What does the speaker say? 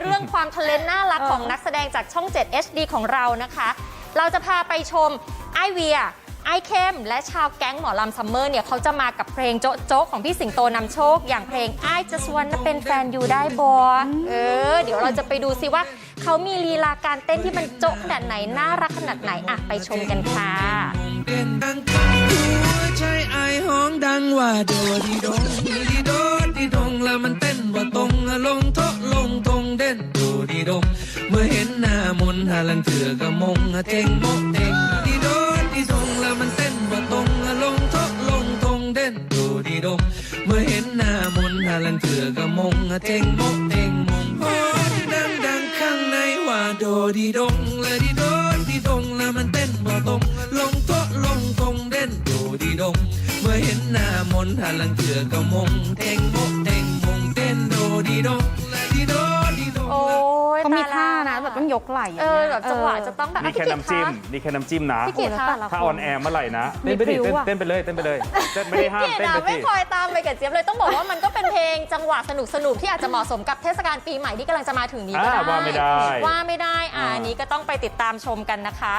เรื่องความทะเลนน่ารักของนักแสดงจากช่อง 7 HD ของเรานะคะ เราจะพาไปชมไอเวียไอเข้มและชาวแก๊งหมอลำซัมเมอร์เนี่ยเขาจะมากับเพลงโจ๊ะโจ๊ะของพี่สิงโตนำโชค อย่างเพลง I just wanna เป็นแฟนอยู่ได้บอเออ เดี๋ยวเราจะไปดูซิว่า เขามีลีลาการเต้นที่มันโจ๊ะขนาดไหน น่ารักขนาดไหนอะไปชมกันค่ะเต้นดังหัวใจไอห้องดังว่าโดดีดงดีโดดีดงแล้วมัน มื่อเห็นหน้ามนหาลังเถื่อกะมงเจงโมกเจงดีโดดีดงแล้วมันเต้นว่าตรงลงทะลงทงเด่นโดดีดงเมื่อเห็นหน้ามนหาลังเถื่อกะมงเจงโมกเจงมงโอ้ดังดังข้างในว่าโดดีดงและดีโดดีดงแล้วมันเต้นว่าตรงลงทะลงทงเด่นโดดีดงเมื่อเห็นหน้ามนหาลังเถื่อกะมงเทงโมกเทงมง เขามีตยท่าแล้วนะแบบต้องยกไหล่เออแบบจังหวะจะต้องแบบนี่แค่อะน้ำจิ้มพี่นี่แค่น้ำจิ้มนะกิตคะโอ้โหแล้วแต่ละถ้าออนแอร์เมื่อไหร่นะมีเต้นไปดิพริ้วเต้นอะเต้นไปเลยเต้นไปเลยเต้นไม่ได้ห้ามพี่เต้นอะไปไม่สิคอยตามไปกับเจี๊ยบเลยต้องบอกว่ามันก็เป็นเพลงจังหวะสนุกสนุกๆที่อาจจะเหมาะสมกับเทศกาลปีใหม่ที่กำลังจะมาถึงนี้ก็อ่าได้ว่าไม่ได้ว่าไม่ได้อ่าอ่าอันนี้ก็ต้องไปติดตามชมกันนะคะ